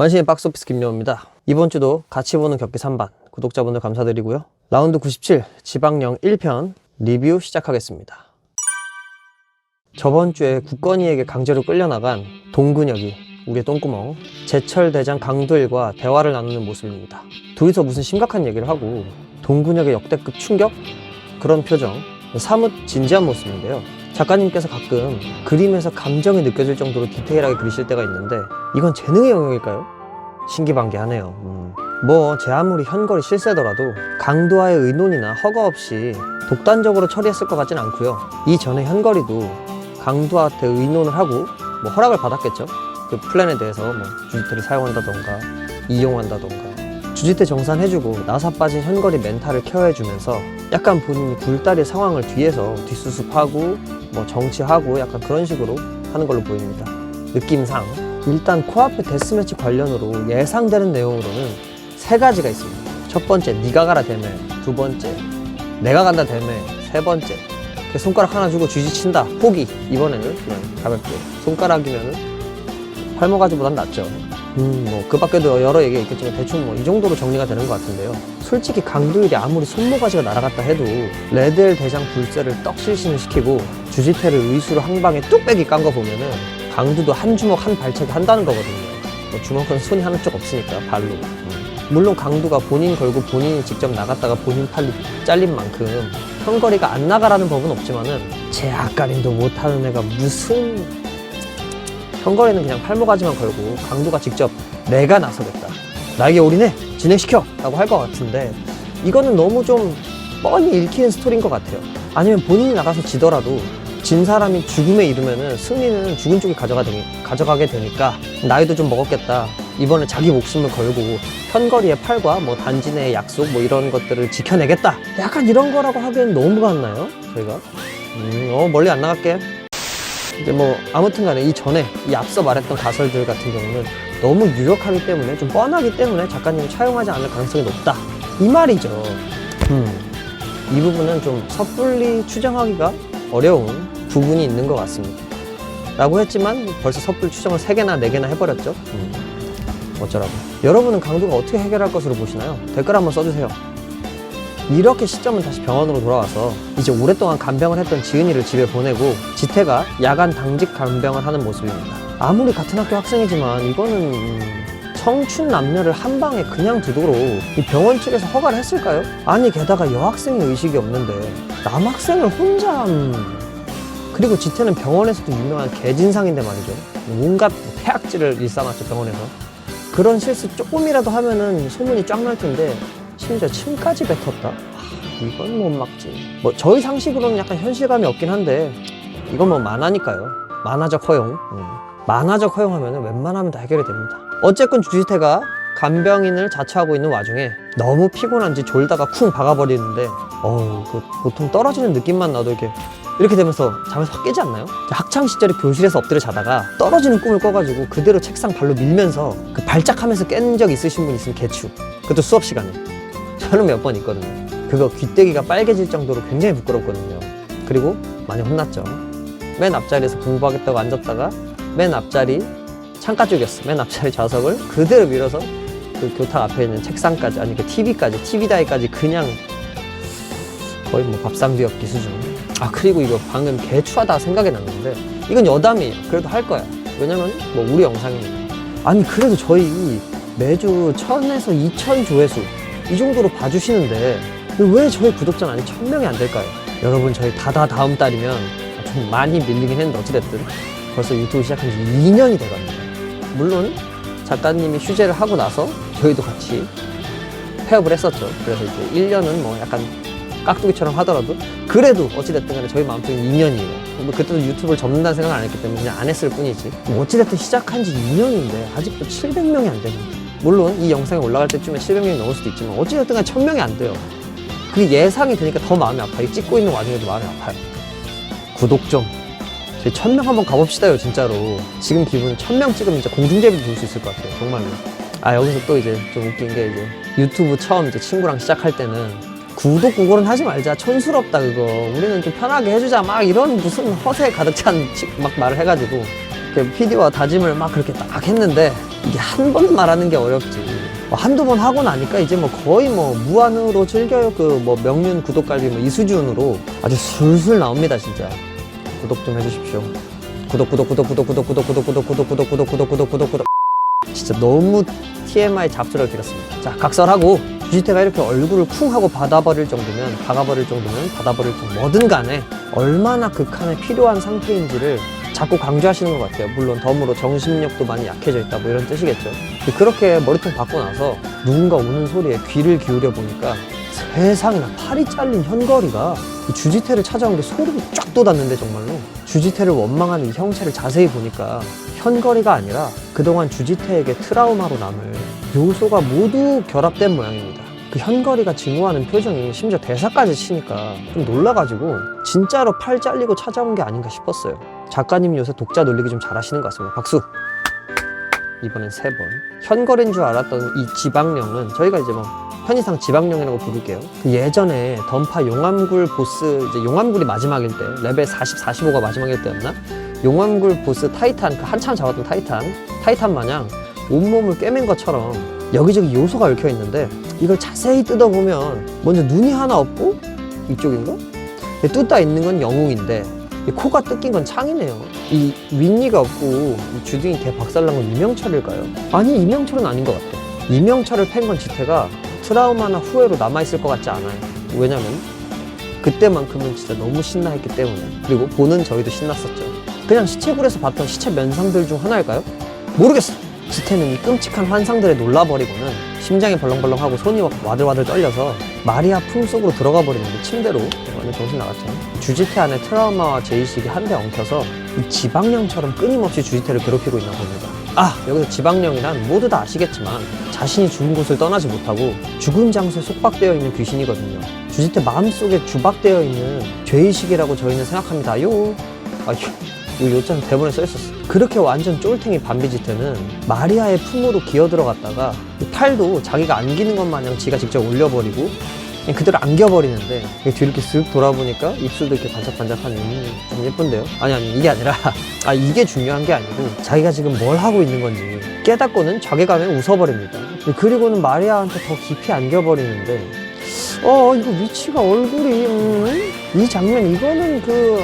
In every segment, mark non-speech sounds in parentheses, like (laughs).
만신의 박스오피스 김여호입니다. 이번 주도 같이 보는 격기 3반 구독자분들 감사드리고요. 라운드 97 지방령 1편 리뷰 시작하겠습니다. 저번 주에 국건이에게 강제로 끌려나간 동근혁이 우리의 똥구멍 제철 대장 강도일과 대화를 나누는 모습입니다. 둘이서 무슨 심각한 얘기를 하고 동근혁의 역대급 충격 그런 표정 사뭇 진지한 모습인데요. 작가님께서 가끔 그림에서 감정이 느껴질 정도로 디테일하게 그리실 때가 있는데 이건 재능의 영역일까요? 신기반기하네요. 음. 뭐제 아무리 현거리 실세더라도 강도와의 의논이나 허가 없이 독단적으로 처리했을 것 같진 않고요. 이전에 현거리도 강도한테 의논을 하고 뭐 허락을 받았겠죠. 그 플랜에 대해서 뭐 주지태를 사용한다던가 이용한다던가 주지태 정산해주고 나사 빠진 현거리 멘탈을 케어해주면서 약간 본인이 굴다리 상황을 뒤에서 뒷수습하고 뭐 정치하고 약간 그런 식으로 하는 걸로 보입니다. 느낌상 일단 코앞에 데스매치 관련으로 예상되는 내용으로는 세 가지가 있습니다. 첫 번째 네가 가라 대매, 두 번째 내가 간다 대매, 세 번째 손가락 하나 주고 쥐지친다 포기 이번에는 그냥 가볍게 손가락이면은 팔목아지보단 낫죠. 음, 뭐, 그 밖에도 여러 얘기가 있겠지만 대충 뭐, 이 정도로 정리가 되는 것 같은데요. 솔직히 강도일이 아무리 손모가지가 날아갔다 해도, 레드엘 대장 불새를 떡실신을 시키고, 주지태를 의수로 한 방에 뚝배기 깐 거 보면은, 강도도 한 주먹 한 발차기 한다는 거거든요. 뭐 주먹은 손이 하나 쪽 없으니까, 발로. 음. 물론 강도가 본인 걸고 본인이 직접 나갔다가 본인 팔이 잘린 만큼, 현거리가 안 나가라는 법은 없지만은, 제 앞가림도 못하는 애가 무슨 현거리는 그냥 팔목아지만 걸고 강도가 직접 내가 나서겠다. 나에게 올인해! 진행시켜! 라고 할 것 같은데 이거는 너무 좀 뻔히 읽히는 스토리인 것 같아요. 아니면 본인이 나가서 지더라도 진 사람이 죽음에 이르면은 승리는 죽은 쪽이 가져가 되니, 가져가게 되니까 나이도 좀 먹었겠다. 이번에 자기 목숨을 걸고 현거리의 팔과 뭐 단지 내의 약속 뭐 이런 것들을 지켜내겠다. 약간 이런 거라고 하기엔 너무 같나요? 저희가? 음, 어, 멀리 안 나갈게. 뭐 아무튼 간에 이 전에 이 앞서 말했던 가설들 같은 경우는 너무 유력하기 때문에 좀 뻔하기 때문에 작가님이 차용하지 않을 가능성이 높다. 이 말이죠. 음, 이 부분은 좀 섣불리 추정하기가 어려운 부분이 있는 것 같습니다. 라고 했지만 벌써 섣불리 추정을 3개나 4개나 해버렸죠. 음, 어쩌라고. 여러분은 강도가 어떻게 해결할 것으로 보시나요? 댓글 한번 써주세요 이렇게 시점은 다시 병원으로 돌아와서 이제 오랫동안 간병을 했던 지은이를 집에 보내고 지태가 야간 당직 간병을 하는 모습입니다. 아무리 같은 학교 학생이지만 이거는 음, 청춘 남녀를 한 방에 그냥 두도록 이 병원 측에서 허가를 했을까요? 아니 게다가 여학생의 의식이 없는데 남학생을 혼자 음. 그리고 지태는 병원에서도 유명한 개진상인데 말이죠. 온갖 폐악질을 일삼았죠 병원에서. 그런 실수 조금이라도 하면은 소문이 쫙 날 텐데 심지어 침까지 뱉었다? 하, 이건 못 막지. 뭐 저희 상식으로는 약간 현실감이 없긴 한데 이건 뭐 만화니까요. 만화적 허용. 음. 만화적 허용하면 웬만하면 다 해결이 됩니다. 어쨌건 주지태가 간병인을 자처하고 있는 와중에 너무 피곤한지 졸다가 쿵 박아버리는데 어우 그 보통 떨어지는 느낌만 나도 이렇게 이렇게 되면서 잠에서 확 깨지 않나요? 학창 시절에 교실에서 엎드려 자다가 떨어지는 꿈을 꿔가지고 그대로 책상 발로 밀면서 그 발작하면서 깬 적 있으신 분 있으면 개추. 그것도 수업 시간에. 저는 몇번 있거든요. 그거 귀때기가 빨개질 정도로 굉장히 부끄럽거든요. 그리고 많이 혼났죠. 맨 앞자리에서 공부하겠다고 앉았다가 맨 앞자리 창가 쪽이었어. 맨 앞자리 좌석을 그대로 밀어서 그 교탁 앞에 있는 책상까지 아니 그 TV까지 TV 다이까지 그냥 거의 뭐 밥상 뒤엎기 수준. 아 그리고 이거 방금 개추하다 생각이 났는데 이건 여담이에요. 그래도 할 거야. 왜냐면 뭐 우리 영상이니까. 아니 그래도 저희 매주 천에서 이천 조회수 이 정도로 봐주시는데 왜 저희 구독자는 아직 천 명이 안 될까요? 여러분 저희 다다 다음 달이면 좀 많이 밀리긴 했는데 어찌됐든 벌써 유튜브 시작한 지 2년이 돼갑니다. 물론 작가님이 휴재를 하고 나서 저희도 같이 폐업을 했었죠. 그래서 이제 1년은 뭐 약간 깍두기처럼 하더라도 그래도 어찌됐든 간에 저희 마음속에 2년이에요. 뭐 그때도 유튜브를 접는다는 생각을 안 했기 때문에 그냥 안 했을 뿐이지. 뭐 어찌됐든 시작한 지 2년인데 아직도 700명이 안 됩니다. 물론 이 영상이 올라갈 때쯤에 700명이 넘을 수도 있지만 어찌됐든 간에 1000명이 안 돼요. 그게 예상이 되니까 더 마음이 아파요. 찍고 있는 와중에도 마음이 아파요. 구독 좀. 저희 1000명 한번 가봅시다요, 진짜로. 지금 기분 1000명 찍으면 진짜 공중제비도 줄 수 있을 것 같아요, 정말로. 아, 여기서 또 이제 좀 웃긴 게 이제 유튜브 처음 이제 친구랑 시작할 때는 구독 구걸은 하지 말자. 촌스럽다, 그거. 우리는 좀 편하게 해주자. 막 이런 무슨 허세 가득 찬 막 말을 해가지고. PD와 다짐을 막 그렇게 딱 했는데 이게 한 번 말하는 게 어렵지. 뭐 한두 번 하고 나니까 이제 뭐 거의 뭐 무한으로 즐겨요. 그 뭐 명륜 구독갈비 뭐 이 수준으로 아주 술술 나옵니다, 진짜. 구독 좀 해주십시오. 구독, 구독, 구독, 구독, 구독, 구독, 구독, 구독, 구독, 구독, 구독, 구독, 구독, 구독, 구독. 진짜 너무 TMI 잡수를 드렸습니다. 자, 각설하고 주지태가 이렇게 얼굴을 쿵 하고 받아버릴 정도면, 박아버릴 정도면, 받아버릴 정도 뭐든 간에 얼마나 극한에 필요한 상태인지를 자꾸 강조하시는 것 같아요. 물론 덤으로 정신력도 많이 약해져 있다 뭐 이런 뜻이겠죠. 그렇게 머리통 받고 나서 누군가 우는 소리에 귀를 기울여 보니까 세상에나 팔이 잘린 현거리가 이 주지태를 찾아온 게 소름이 쫙 돋았는데 정말로 주지태를 원망하는 이 형체를 자세히 보니까 현거리가 아니라 그동안 주지태에게 트라우마로 남을 요소가 모두 결합된 모양입니다. 그 현거리가 증오하는 표정이 심지어 대사까지 치니까 좀 놀라가지고 진짜로 팔 잘리고 찾아온 게 아닌가 싶었어요. 작가님 요새 독자 놀리기 좀 잘하시는 것 같습니다. 박수! 이번엔 세 번. 현거리인 줄 알았던 이 지방령은 저희가 이제 뭐 편의상 지방령이라고 부를게요. 그 예전에 던파 용암굴 보스 이제 용암굴이 마지막일 때 레벨 40, 45가 마지막일 때였나? 용암굴 보스 타이탄 그 한참 잡았던 타이탄 타이탄 마냥 온몸을 꿰맨 것처럼 여기저기 요소가 얽혀 있는데 이걸 자세히 뜯어보면 먼저 눈이 하나 없고 이쪽인가? 뚜따 있는 건 영웅인데 이 코가 뜯긴 건 창이네요. 이 윗니가 없고 이 주둥이 개 박살난 건 이명철일까요? 아니 이명철은 아닌 것 같아. 이명철을 팬 건 지태가 트라우마나 후회로 남아있을 것 같지 않아요. 왜냐면 그때만큼은 진짜 너무 신나했기 때문에 그리고 보는 저희도 신났었죠. 그냥 시체굴에서 봤던 시체 면상들 중 하나일까요? 모르겠어. 지태는 이 끔찍한 환상들에 놀라버리고는 심장이 벌렁벌렁하고 손이 와들와들 떨려서 마리아 품속으로 들어가 버리는데 침대로 완전 정신 나갔죠. 주지태 안에 트라우마와 제의식이 한데 엉켜서 이 지방령처럼 끊임없이 주지태를 괴롭히고 있나 봅니다. 아 여기서 지방령이란 모두 다 아시겠지만 자신이 죽은 곳을 떠나지 못하고 죽은 장소에 속박되어 있는 귀신이거든요. 주지태 마음속에 주박되어 있는 죄의식이라고 저희는 생각합니다. 요 아, 요, 요 요점 대본에 써 있었어. 그렇게 완전 쫄탱이 반비지태는 마리아의 품으로 기어 들어갔다가 이 팔도 자기가 안기는 것 마냥 지가 직접 올려버리고 그냥 그대로 안겨버리는데 뒤로 이렇게 쓱 돌아보니까 입술도 이렇게 반짝반짝한 음, 좀 예쁜데요? 아니 아니 이게 아니라 (laughs) 아 이게 중요한 게 아니고 자기가 지금 뭘 하고 있는 건지 깨닫고는 자괴감에 웃어버립니다. 그리고는 마리아한테 더 깊이 안겨버리는데 어 이거 위치가 얼굴이 음, 이 장면 이거는 그,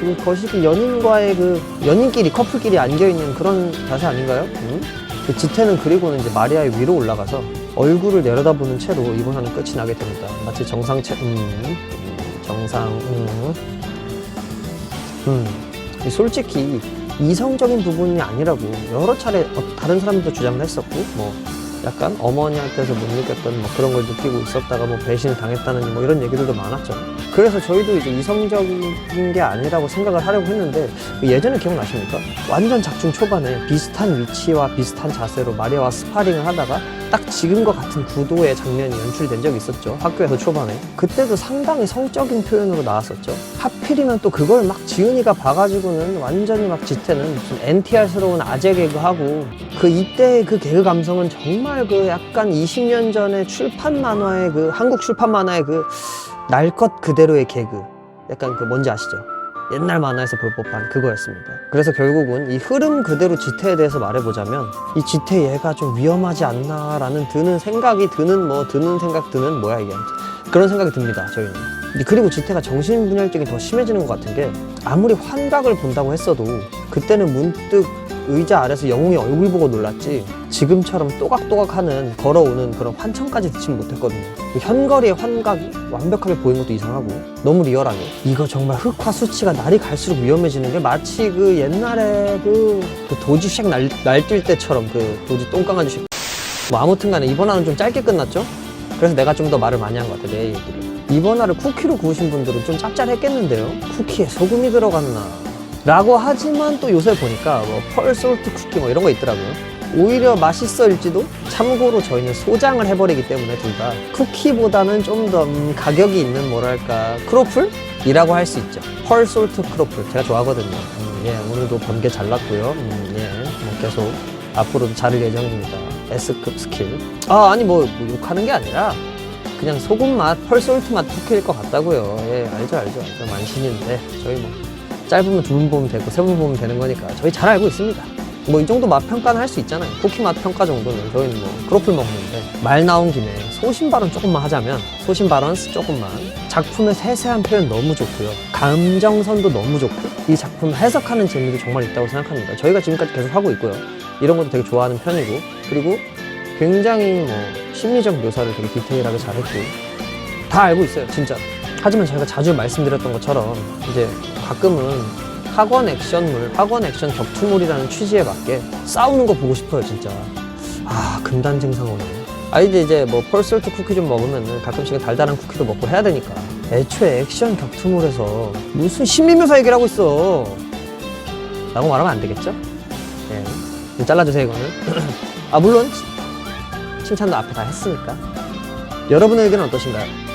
그 거시기 연인과의 그 연인끼리 커플끼리 안겨 있는 그런 자세 아닌가요? 음? 그 지태는 그리고는 이제 마리아의 위로 올라가서 얼굴을 내려다보는 채로 이번 화는 끝이 나게 됩니다. 마치 정상체 음, 음, 정상 음. 음. 이 솔직히 이성적인 부분이 아니라고 여러 차례 어, 다른 사람들도 주장을 했었고 뭐 약간 어머니한테서 못 느꼈던 뭐 그런 걸 느끼고 있었다가 뭐 배신을 당했다는 뭐 이런 얘기들도 많았죠. 그래서 저희도 이제 이성적인 게 아니라고 생각을 하려고 했는데 예전에 기억나십니까? 완전 작중 초반에 비슷한 위치와 비슷한 자세로 마리아와 스파링을 하다가 딱 지금과 같은 구도의 장면이 연출된 적이 있었죠. 학교에서 초반에. 그때도 상당히 성적인 표현으로 나왔었죠. 하필이면 또 그걸 막 지은이가 봐가지고는 완전히 막 지태는 무슨 NTR스러운 아재 개그하고 그 이때의 그 개그 감성은 정말 그 약간 20년 전에 출판 만화의 그 한국 출판 만화의 그 날 것 그대로의 개그. 약간 그 뭔지 아시죠? 옛날 만화에서 볼 법한 그거였습니다. 그래서 결국은 이 흐름 그대로 지태에 대해서 말해보자면 이 지태 얘가 좀 위험하지 않나 라는 드는 생각이 드는 뭐 드는 생각 드는 뭐야 이게 그런 생각이 듭니다 저희는. 그리고 지태가 정신분열증이 더 심해지는 것 같은 게 아무리 환각을 본다고 했어도 그때는 문득 의자 아래서 영웅의 얼굴 보고 놀랐지 지금처럼 또각또각하는 걸어오는 그런 환청까지 듣지 못했거든요. 그 현거리의 환각이 완벽하게 보이는 것도 이상하고 너무 리얼하게. 이거 정말 흑화 수치가 날이 갈수록 위험해지는 게 마치 그 옛날에 그, 그 도지 쉑 날, 날뛸 때처럼 그 도지 똥강아지 쉑. 뭐 아무튼 간에 이번 화는 좀 짧게 끝났죠? 그래서 내가 좀 더 말을 많이 한 것 같아 내 얘기를. 이번 화를 쿠키로 구우신 분들은 좀 짭짤했겠는데요? 쿠키에 소금이 들어갔나 라고 하지만 또 요새 보니까 뭐 펄솔트 쿠키 뭐 이런 거 있더라고요. 오히려 맛있어일지도 참고로 저희는 소장을 해버리기 때문에 둘 다 쿠키보다는 좀더 음, 가격이 있는 뭐랄까 크로플 이라고 할 수 있죠. 펄솔트 크로플 제가 좋아하거든요. 음, 예 오늘도 번개 잘 났고요. 음, 예, 뭐 계속 앞으로도 자를 예정입니다. S급 스킬. 아 아니 뭐, 뭐 욕하는 게 아니라 그냥 소금 맛, 펄솔트 맛 쿠키일 것 같다고요. 예 알죠 알죠 알죠 만신인데 저희 뭐 짧으면 두 분 보면 되고 세 분 보면 되는 거니까 저희 잘 알고 있습니다. 뭐 이 정도 맛 평가는 할 수 있잖아요. 쿠키 맛 평가 정도는 저희는 뭐 크로플 먹는데 말 나온 김에 소신 발언 조금만 하자면 소신 발언스 조금만 작품의 세세한 표현 너무 좋고요. 감정선도 너무 좋고 이 작품 해석하는 재미도 정말 있다고 생각합니다. 저희가 지금까지 계속 하고 있고요. 이런 것도 되게 좋아하는 편이고 그리고 굉장히 뭐 심리적 묘사를 되게 디테일하게 잘했고 다 알고 있어요, 진짜. 하지만 저희가 자주 말씀드렸던 것처럼 이제 가끔은 학원 액션물, 학원 액션 격투물이라는 취지에 맞게 싸우는 거 보고 싶어요, 진짜. 아, 금단 증상 오네. 아, 이제 이제 뭐 펄설트 쿠키 좀 먹으면은 가끔씩은 달달한 쿠키도 먹고 해야 되니까. 애초에 액션 격투물에서 무슨 심리묘사 얘기를 하고 있어. 라고 말하면 안 되겠죠? 예. 좀 잘라주세요, 이거는. (clears throat) 아, 물론 칭찬도 앞에 다 했으니까. 여러분의 의견은 어떠신가요? 컷!